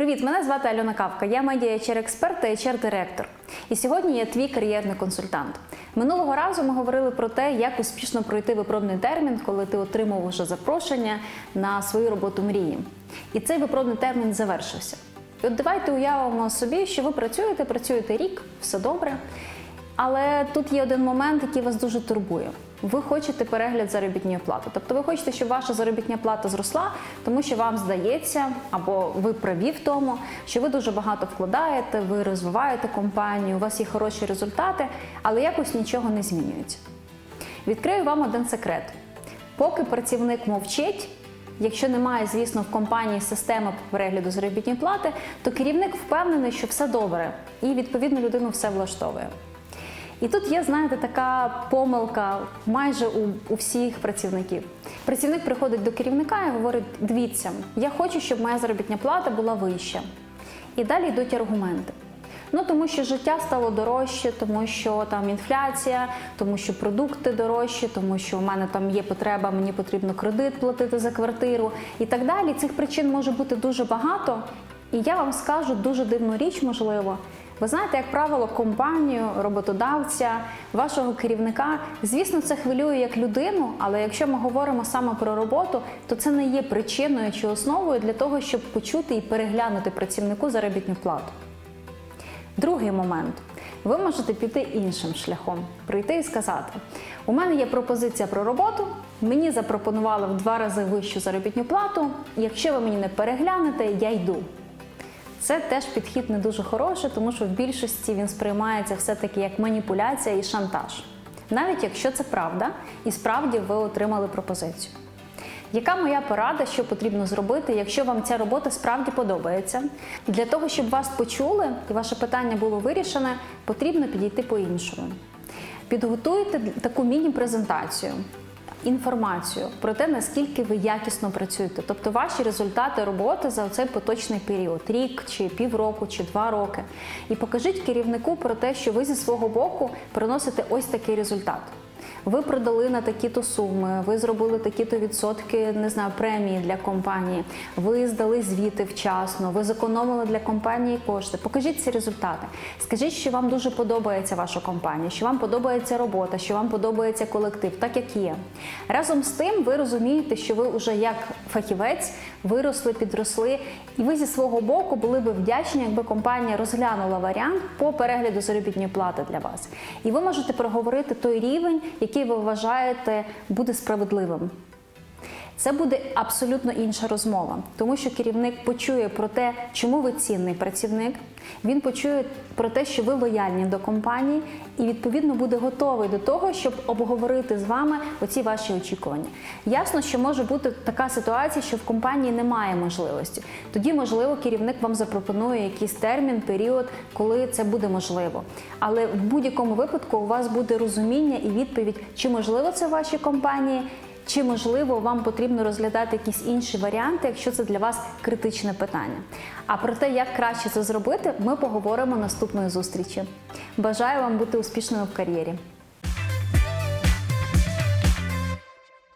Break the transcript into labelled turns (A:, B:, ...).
A: Привіт, мене звати Альона Кавка. Я медіа hr експерт та hr директор І сьогодні я твій кар'єрний консультант. Минулого разу ми говорили про те, як успішно пройти випробний термін, коли ти отримав уже запрошення на свою роботу мрії. І цей випробний термін завершився. І от давайте уявимо собі, що ви працюєте, працюєте рік, все добре. Але тут є один момент, який вас дуже турбує. Ви хочете перегляд заробітної плати. Тобто ви хочете, щоб ваша заробітня плата зросла, тому що вам здається, або ви праві в тому, що ви дуже багато вкладаєте, ви розвиваєте компанію, у вас є хороші результати, але якось нічого не змінюється. Відкрию вам один секрет: поки працівник мовчить. Якщо немає, звісно, в компанії системи перегляду заробітної плати, то керівник впевнений, що все добре, і відповідно людину все влаштовує. І тут є, знаєте, така помилка майже у, у всіх працівників. Працівник приходить до керівника і говорить: дивіться, я хочу, щоб моя заробітня плата була вища. І далі йдуть аргументи. Ну тому що життя стало дорожче, тому що там інфляція, тому що продукти дорожчі, тому що у мене там є потреба, мені потрібно кредит платити за квартиру і так далі. Цих причин може бути дуже багато. І я вам скажу дуже дивну річ, можливо. Ви знаєте, як правило, компанію, роботодавця, вашого керівника, звісно, це хвилює як людину, але якщо ми говоримо саме про роботу, то це не є причиною чи основою для того, щоб почути і переглянути працівнику заробітну плату. Другий момент. Ви можете піти іншим шляхом, прийти і сказати: у мене є пропозиція про роботу, мені запропонували в два рази вищу заробітну плату. Якщо ви мені не переглянете, я йду. Це теж підхід не дуже хороший, тому що в більшості він сприймається все-таки як маніпуляція і шантаж. Навіть якщо це правда, і справді ви отримали пропозицію. Яка моя порада, що потрібно зробити, якщо вам ця робота справді подобається? Для того, щоб вас почули і ваше питання було вирішене, потрібно підійти по-іншому. Підготуйте таку міні-презентацію, інформацію про те, наскільки ви якісно працюєте, тобто ваші результати роботи за цей поточний період, рік чи півроку, чи два роки. І покажіть керівнику про те, що ви зі свого боку приносите ось такий результат. Ви продали на такі-то суми, ви зробили такі-то відсотки, не знаю, премії для компанії, ви здали звіти вчасно, ви зекономили для компанії кошти. Покажіть ці результати. Скажіть, що вам дуже подобається ваша компанія, що вам подобається робота, що вам подобається колектив, так як є. Разом з тим, ви розумієте, що ви вже як фахівець виросли, підросли, і ви зі свого боку були би вдячні, якби компанія розглянула варіант по перегляду заробітної плати для вас. І ви можете проговорити той рівень, який ви вважаєте буде справедливим. Це буде абсолютно інша розмова, тому що керівник почує про те, чому ви цінний працівник. Він почує про те, що ви лояльні до компанії, і відповідно буде готовий до того, щоб обговорити з вами оці ваші очікування. Ясно, що може бути така ситуація, що в компанії немає можливості. Тоді, можливо, керівник вам запропонує якийсь термін, період, коли це буде можливо. Але в будь-якому випадку у вас буде розуміння і відповідь, чи можливо це в вашій компанії. Чи можливо вам потрібно розглядати якісь інші варіанти, якщо це для вас критичне питання? А про те, як краще це зробити, ми поговоримо наступної зустрічі. Бажаю вам бути успішною в кар'єрі.